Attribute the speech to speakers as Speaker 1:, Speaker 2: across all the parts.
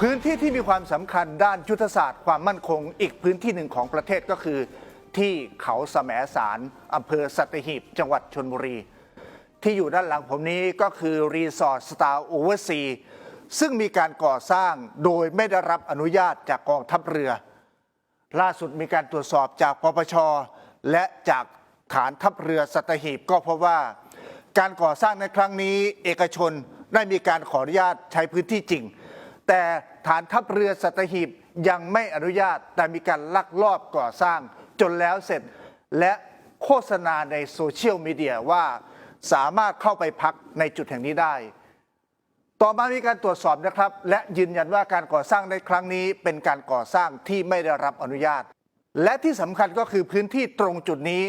Speaker 1: พื้นที่ที่มีความสำคัญด้านยุทธศาสตร์ความมั่นคงอีกพื้นที่หนึ่งของประเทศก็คือ ที่เขาสมสารอำเภอสัตหีบจังหวัดชนบุรี ที่อยู่ด้านหลังผมนี้ก็คือรีสอร์ทสตาร์โอเวอร์ซีซึ่งมีการก่อสร้างโดยไม่ได้รับอนุญาตจากกองทัพเรือ ล่าสุดมีการตรวจสอบจากปปช และจากฐานทัพเรือสัตหีบก็เพบว่า การก่อสร้างในครั้งนี้เอกชนได้มีการขออนุญาตใช้พื้นที่จริง แต่ ฐานทัพเรือสัตหีบยังไม่อนุญาตแต่มีการลักลอบก่อสร้างจนแล้วเสร็จ และโฆษณาในโซเชียลมีเดียว่าสามารถเข้าไปพักในจุดแห่งนี้ได้ ต่อมามีการตรวจสอบนะครับ และยืนยันว่าการก่อสร้างในครั้งนี้เป็นการก่อสร้างที่ไม่ได้รับอนุญาต และที่สำคัญก็คือพื้นที่ตรงจุดนี้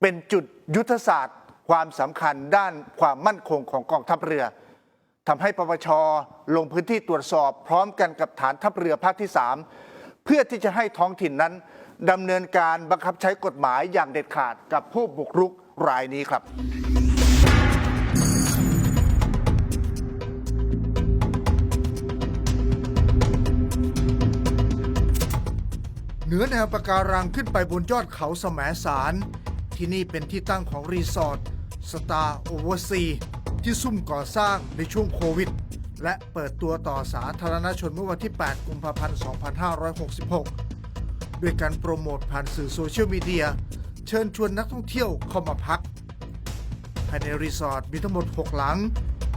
Speaker 1: เป็นจุดยุทธศาสตร์ ความสำคัญด้านความมั่นคงของกองทัพเรือ ทำให้ปปชลงพื้นที่ตรวจสอบ พร้อมกันกับฐานทัพเรือภาคที่ 3 เพื่อที่จะให้ท้องถิ่นนั้นดำเนินการบังคับใช้กฎหมายอย่างเด็ดขาดกับผู้บุกรุกรายนี้ครับเหนือแนวปะการังขึ้นไปบนยอดเขาแสมสาร ที่นี่เป็นที่ตั้งของรีสอร์ทสตาร์โอเวอร์ซี ที่ซุ่มก่อสร้างในช่วงโควิด และเปิดตัวต่อสาธารณชนเมื่อวันที่ 8 กุมภาพันธ์ 2566 ด้วยการโปรโมทผ่านสื่อโซเชียลมีเดีย เชิญชวนนักท่องเที่ยวเข้ามาพัก ภายในรีสอร์ทมีทั้งหมด 6 หลัง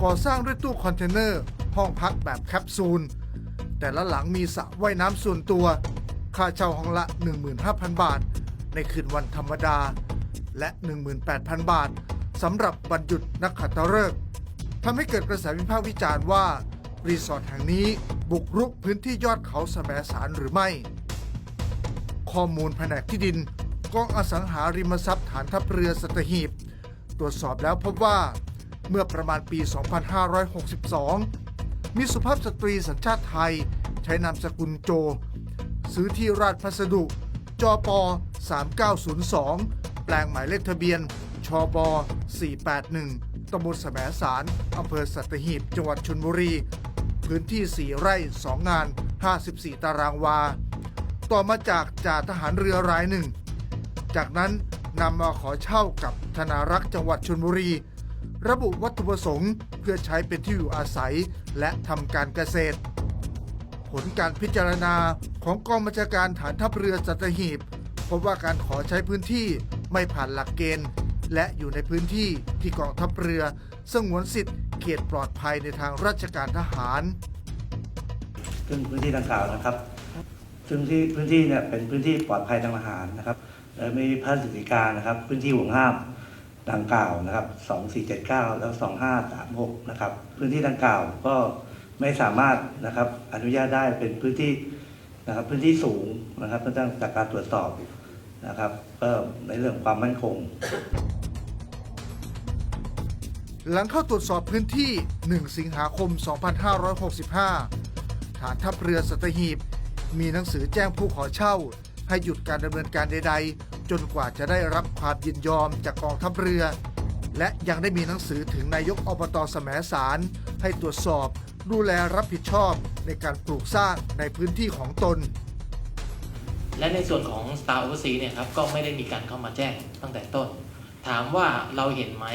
Speaker 1: ก่อสร้างด้วยตู้คอนเทนเนอร์ ห้องพักแบบแคปซูล แต่ละหลังมีสระว่ายน้ำส่วนตัว ค่าเช่าห้องละ 15,000 บาท ในคืนวันธรรมดา และ 18,000 บาท สำหรับวันหยุดนักขัตฤกษ์ทำให้เกิดกระแสวิพากษ์วิจารณ์ว่า รีสอร์ทแห่งนี้บุกรุกพื้นที่ยอดเขาแสมสารหรือไม่ ข้อมูลแผนกที่ดินกองอสังหาริมทรัพย์ฐานทัพเรือสตหีบ ตรวจสอบแล้วพบว่าเมื่อประมาณปี 2562 มีสุภาพสตรีสัญชาติไทย ใช้นามสกุลโจ ซื้อที่ราชพัสดุจป3902 แปลงหมายเลขทะเบียน บ 481ตำบลแสมสารอำเภอสัตหีบ จังหวัดชลบุรี พื้นที่ 4 ไร่ 2 งาน 54 ตารางวา ต่อมาจากจ่าทหารเรือรายหนึ่ง จากนั้นนำมาขอเช่ากับธนารักษ์จังหวัดชลบุรี ระบุวัตถุประสงค์เพื่อใช้เป็นที่อยู่อาศัยและทำการเกษตร ผลการพิจารณาของกองบัญชาการฐานทัพเรือสัตหีบพบว่าการขอใช้พื้นที่ไม่ผ่านหลักเกณฑ์ และอยู่ในพื้นที่ที่กองทัพเรือ สงวนสิทธิ์เขตปลอดภัยในทางราชการทหาร
Speaker 2: ซึ่งพื้นที่ดังกล่าวนะครับ ซึ่งที่พื้นที่เนี่ยเป็นพื้นที่ปลอดภัยทางทหารนะครับและมีพระราชกิจการนะครับ พื้นที่ห่วงห้ามดังกล่าวนะครับ 2479 แล้ว 2536 นะครับ พื้นที่ดังกล่าวก็ไม่สามารถนะครับอนุญาตได้เป็นพื้นที่นะครับพื้นที่สูงนะครับเนื่องจากการตรวจสอบ นะครับก็ในเรื่องความมั่นคง
Speaker 1: หลังเข้าตรวจสอบพื้นที่ 1 สิงหาคม 2565 ฐานทัพเรือสัตหีบ มีหนังสือแจ้งผู้ขอเช่า ให้หยุดการดำเนินการใด ๆ จนกว่าจะได้รับความยินยอมจากกองทัพเรือ และยังได้มีหนังสือถึงนายกอบตแสมสาร ให้ตรวจสอบดูแลรับผิดชอบในการปลูกสร้างในพื้นที่ของตน
Speaker 3: และในส่วนของ Star o v e r s e a เนี่ยครับก็ไม่ได้มีการเข้ามาแจ้งตั้งแต่ต้น ถามว่าเราเห็นไหม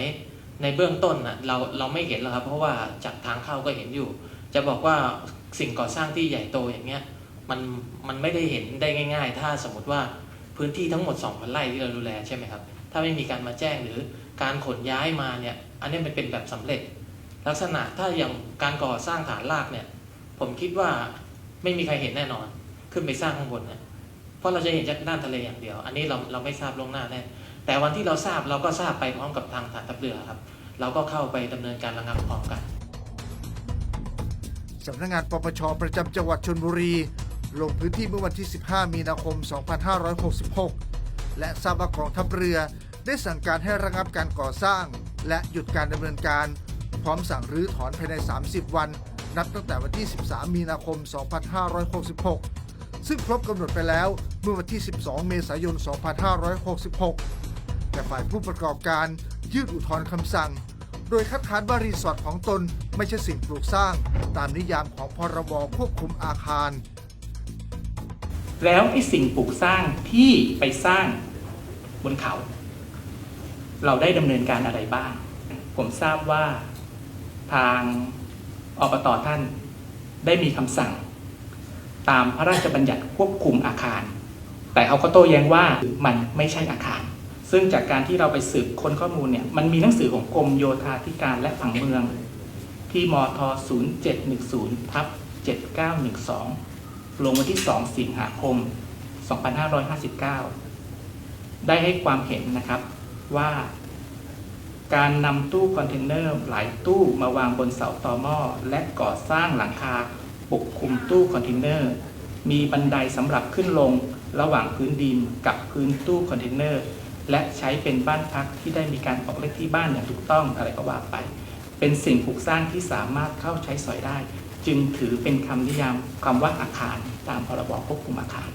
Speaker 3: ในเบื้องต้นน่ะเราเราไม่เห็นหรอกครับ เพราะว่าจากทางเข้าก็เห็นอยู่ จะบอกว่าสิ่งก่อสร้างที่ใหญ่โตอย่างเงี้ยมันมันไม่ได้เห็นได้ง่าย ๆ ถ้าสมมติว่าพื้นที่ทั้งหมด 2,000ไร่ที่เราดูแลใช่ไหมครับ ถ้าไม่มีการมาแจ้งหรือการขนย้ายมาเนี่ย อันนี้มันเป็นแบบสำเร็จ ลักษณะถ้าอย่างการก่อสร้างฐานรากเนี่ย ผมคิดว่าไม่มีใครเห็นแน่นอน ขึ้นไปสร้างข้างบนเนี่ย เพราะเราจะเห็นจากด้านทะเลอย่างเดียว อันนี้เราเราไม่ทราบล่วงหน้าแน่แต่วันที่เราทราบเราก็ทราบไปพร้อมกับทางฐานทัพเรือครับ เราก็เข้าไปดำเนินการระงับพร้อมกัน
Speaker 1: สำนักงานปปชประจำจังหวัดชนบุรี ลงพื้นที่เมื่อวันที่ 15 มีนาคม 2566 และทราบว่ากองทัพเรือได้สั่งการให้ระงับการก่อสร้าง และหยุดการดำเนินการ พร้อมสั่งรื้อถอนภายใน 30 วัน นับตั้งแต่วันที่ 13 มีนาคม 2566 ซึ่งครบกำหนดไปแล้วเมื่อวันที่ 12 เมษายน 2566 แต่ฝ่ายผู้ประกอบการยื่นอุทธรณ์คำสั่ง โดยคัดค้านว่ารีสอร์ทของตนไม่ใช่สิ่งปลูกสร้าง ตามนิยามของพรบควบคุมอาคาร
Speaker 4: แล้วไอ้สิ่งปลูกสร้างที่ไปสร้างบนเขา เราได้ดำเนินการอะไรบ้าง ผมทราบว่าทางอบตท่านได้มีคำสั่ง ตามพระราชบัญญัติควบคุมอาคาร แต่เขาก็โต้แย้งว่ามันไม่ใช่อาคาร ซึ่งจากการที่เราไปสืบค้นข้อมูลเนี่ยมันมีหนังสือของกรมโยธาธิการและผังเมือง ที่มท 0710ทับ7912 ลงวันที่ 2 สิงหาคม 2559 ได้ให้ความเห็นนะครับว่าการนำตู้คอนเทนเนอร์หลายตู้มาวางบนเสาต่อหม้อและก่อสร้างหลังคา ปกคลุมตู้คอนเทนเนอร์ มีบันไดสำหรับขึ้นลงระหว่างพื้นดินกับพื้นตู้คอนเทนเนอร์ และใช้เป็นบ้านพักที่ได้มีการออกเลขที่บ้านอย่างถูกต้องอะไรก็ว่าไป เป็นสิ่งปลูกสร้างที่สามารถเข้าใช้สอยได้ จึงถือเป็นคำนิยามคำว่าอาคารตามพรบควบคุมอาคาร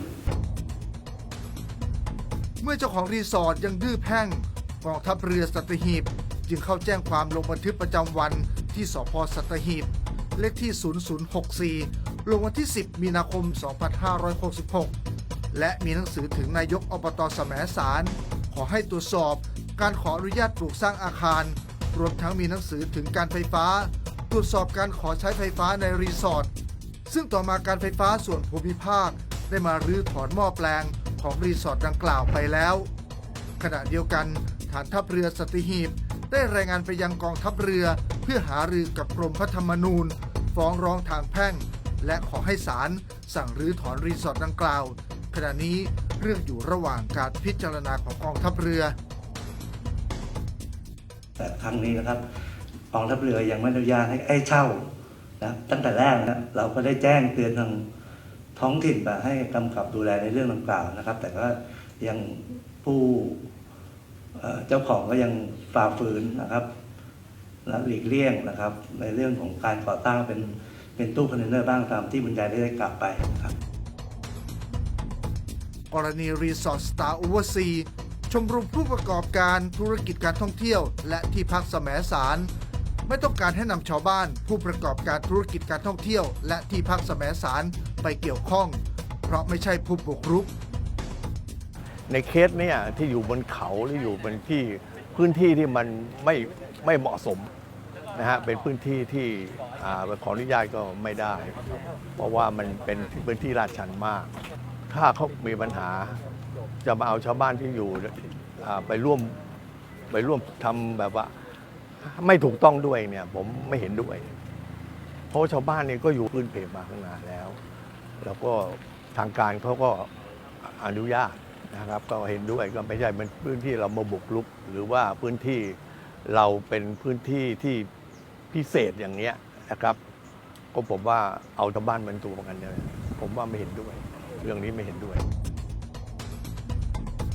Speaker 1: เมื่อเจ้าของรีสอร์ทยังดื้อแพ่งกองทัพเรือสัตหีบ จึงเข้าแจ้งความลงบันทึกประจำวันที่สพสัตหีบ เลขที่ 0064 ลงวันที่ 10 มีนาคม 2566 และมีหนังสือถึงนายกอบตแสมสาร ขอให้ตรวจสอบการขออนุญาตปลูกสร้างอาคาร รวมทั้งมีหนังสือถึงการไฟฟ้า ตรวจสอบการขอใช้ไฟฟ้าในรีสอร์ท ซึ่งต่อมาการไฟฟ้าส่วนภูมิภาค ได้มารื้อถอนหม้อแปลงของรีสอร์ทดังกล่าวไปแล้ว ขณะเดียวกันฐานทัพเรือสัตหีบ ได้รายงานไปยังกองทัพเรือ เพื่อหารือกับกรมพระธรรมนูญ ฟ้องร้องทางแพ่ง และขอให้ศาลสั่งรื้อถอนรีสอร์ทดังกล่าว ขณะนี้เรื่องอยู่ระหว่างการพิจารณาของกองทัพเรือ
Speaker 2: แต่ครั้งนี้นะครับกองทัพเรือยังไม่อนุญาตให้ให้เช่านะตั้งแต่แรกนะเราก็ได้แจ้งเตือนทางท้องถิ่นมาให้กำกับดูแลในเรื่องดังกล่าวนะครับ แต่ก็ยังผู้เจ้าของก็ยัง ฝ่าฝืนนะครับและหลีกเลี่ยงนะครับ ในเรื่องของการก่อตั้งเป็นเป็นตู้คอนเทนเนอร์บ้างตามที่บรรยายได้กล่าวไปครับ
Speaker 1: กรณีรีสอร์ทสตาร์โอเวอร์ซีชมรมผู้ประกอบการธุรกิจการท่องเที่ยว และที่พักแสมสาร ไม่ต้องการให้นำชาวบ้าน ผู้ประกอบการธุรกิจการท่องเที่ยว และที่พักแสมสารไปเกี่ยวข้อง เพราะไม่ใช่ผู้บุกรุก
Speaker 5: ในเคสเนี่ยที่อยู่บนเขาหรืออยู่บนที่ พื้นที่ที่มันไม่ไม่เหมาะสมนะฮะเป็นพื้นที่ที่ขออนุญาตก็ไม่ได้ เพราะว่ามันเป็นพื้นที่ลาดชันมาก ถ้าเขามีปัญหาจะมาเอาชาวบ้านที่อยู่ไปร่วมไปร่วมทำแบบว่า ไม่ถูกต้องด้วยเนี่ยผมไม่เห็นด้วย เพราะชาวบ้านเนี่ยก็อยู่พื้นเพมาข้างหน้าแล้ว แล้วก็ทางการเขาก็อนุญาต นะครับ ก็เห็นด้วยก็ไม่ใช่เป็นพื้นที่เรามาบุกรุก หรือว่าพื้นที่เราเป็นพื้นที่ที่พิเศษอย่างเนี้ยนะครับก็ผมว่าเอาชาวบ้านเป็นตัวประกันเนี่ยผมว่าไม่เห็นด้วย เรื่องนี้ไม่เห็นด้วย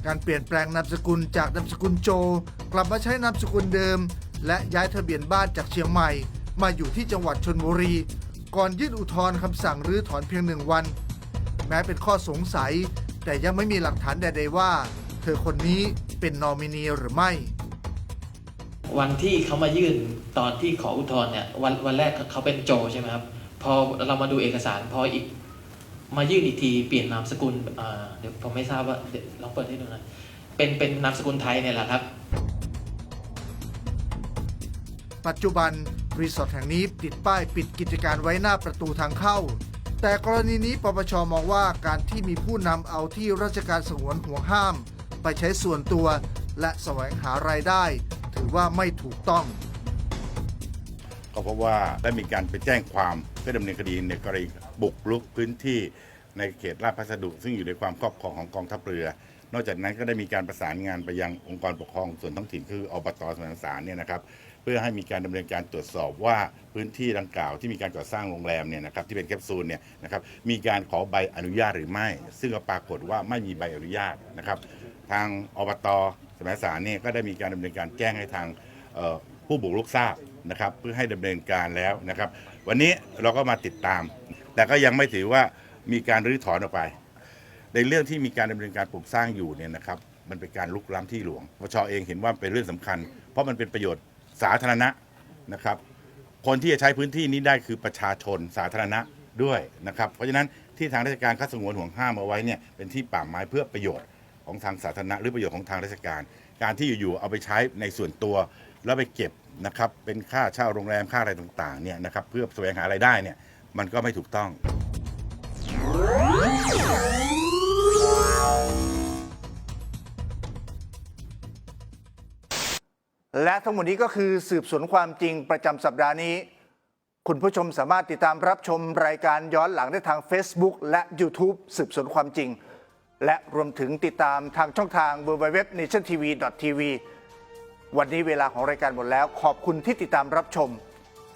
Speaker 1: การเปลี่ยนแปลงนามสกุลจากนามสกุลโจ กลับมาใช้นามสกุลเดิม และย้ายทะเบียนบ้านจากเชียงใหม่ มาอยู่ที่จังหวัดชนบุรี ก่อนยื่นอุทธรณ์คำสั่งรื้อถอนเพียงหนึ่งวัน แม้เป็นข้อสงสัย แต่ยังไม่มีหลักฐานใด ๆ ว่า เธอคนนี้เป็นนอมินีหรือไม่
Speaker 3: วันที่เขามายื่นตอนที่ขออุทธรณ์เนี่ยวันวันแรกเขาเป็นโจใช่ไหมครับ พอเรามาดูเอกสารพออีกมายื่นอีกทีเปลี่ยนนามสกุลอ่าเดี๋ยวผมไม่ทราบว่าเดี๋ยวลองเปิดให้ดูหน่อยเป็นเป็นนามสกุลไทยเนี่ยแหละครับ
Speaker 1: ปัจจุบันรีสอร์ทแห่งนี้ติดป้ายปิดกิจการไว้หน้าประตูทางเข้า แต่กรณีนี้ปปชมองว่าการที่มีผู้นำเอาที่ราชการสงวนห่วงห้าม ไปใช้ส่วนตัว และแสวงหารายได้ ถือว่าไม่ถูกต้อง
Speaker 6: ก็เพราะว่าได้มีการไปแจ้งความเพื่อดำเนินคดีในกรณีบุกรุกพื้นที่ในเขตราชพัสดุ ซึ่งอยู่ในความครอบครองของกองทัพเรือ นอกจากนั้นก็ได้มีการประสานงานไปยังองค์กรปกครองส่วนท้องถิ่นคืออบตสมานสารเนี่ยนะครับ พื่อให้มีการดำเนินการตรวจสอบว่าพื้นที่ดังกล่าวที่มีการก่อสร้างโรงแรมเนี่ยนะครับที่เป็นแคปซูลเนี่ยนะครับมีการขอใบอนุญาตหรือไม่ ซึ่งก็ปรากฏว่าไม่มีใบอนุญาตนะครับทางอบตสมัยสารเนี่ยก็ได้มีการดำเนินการแจ้งให้ทางผู้บุกรุกทราบนะครับเพื่อให้ดำเนินการแล้วนะครับ วันนี้เราก็มาติดตาม แต่ก็ยังไม่ถือว่ามีการรื้อถอนออกไป ในเรื่องที่มีการดำเนินการปลูกสร้างอยู่เนี่ยนะครับมันเป็นการลุกล้ำที่หลวงปชเองเห็นว่าเป็นเรื่องสำคัญ เพราะมันเป็นประโยชน์ สาธารณะนะครับ คนที่จะใช้พื้นที่นี้ได้คือประชาชนสาธารณะด้วยนะครับ เพราะฉะนั้นที่ทางราชการคัดสงวนห่วงห้ามเอาไว้เนี่ยเป็นที่ป่าไม้เพื่อประโยชน์ของทางสาธารณะหรือประโยชน์ของทางราชการ การที่อยู่ๆเอาไปใช้ในส่วนตัว แล้วไปเก็บนะครับเป็นค่าเช่าโรงแรมค่าอะไรต่างๆเนี่ยนะครับเพื่อแสวงหาไรายได้เนี่ยมันก็ไม่ถูกต้อง
Speaker 1: และทั้งหมดนี้ก็คือสืบสวนความจริงประจำสัปดาห์นี้ คุณผู้ชมสามารถติดตามรับชมรายการย้อนหลังได้ทาง Facebook และ YouTube สืบสวนความจริง และรวมถึงติดตามทางช่องทาง www.nationtv.tv วันนี้เวลาของรายการหมดแล้ว ขอบคุณที่ติดตามรับชม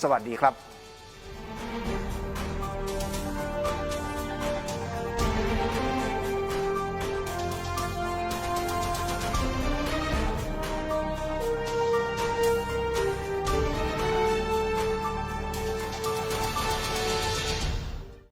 Speaker 1: สวัสดีครับ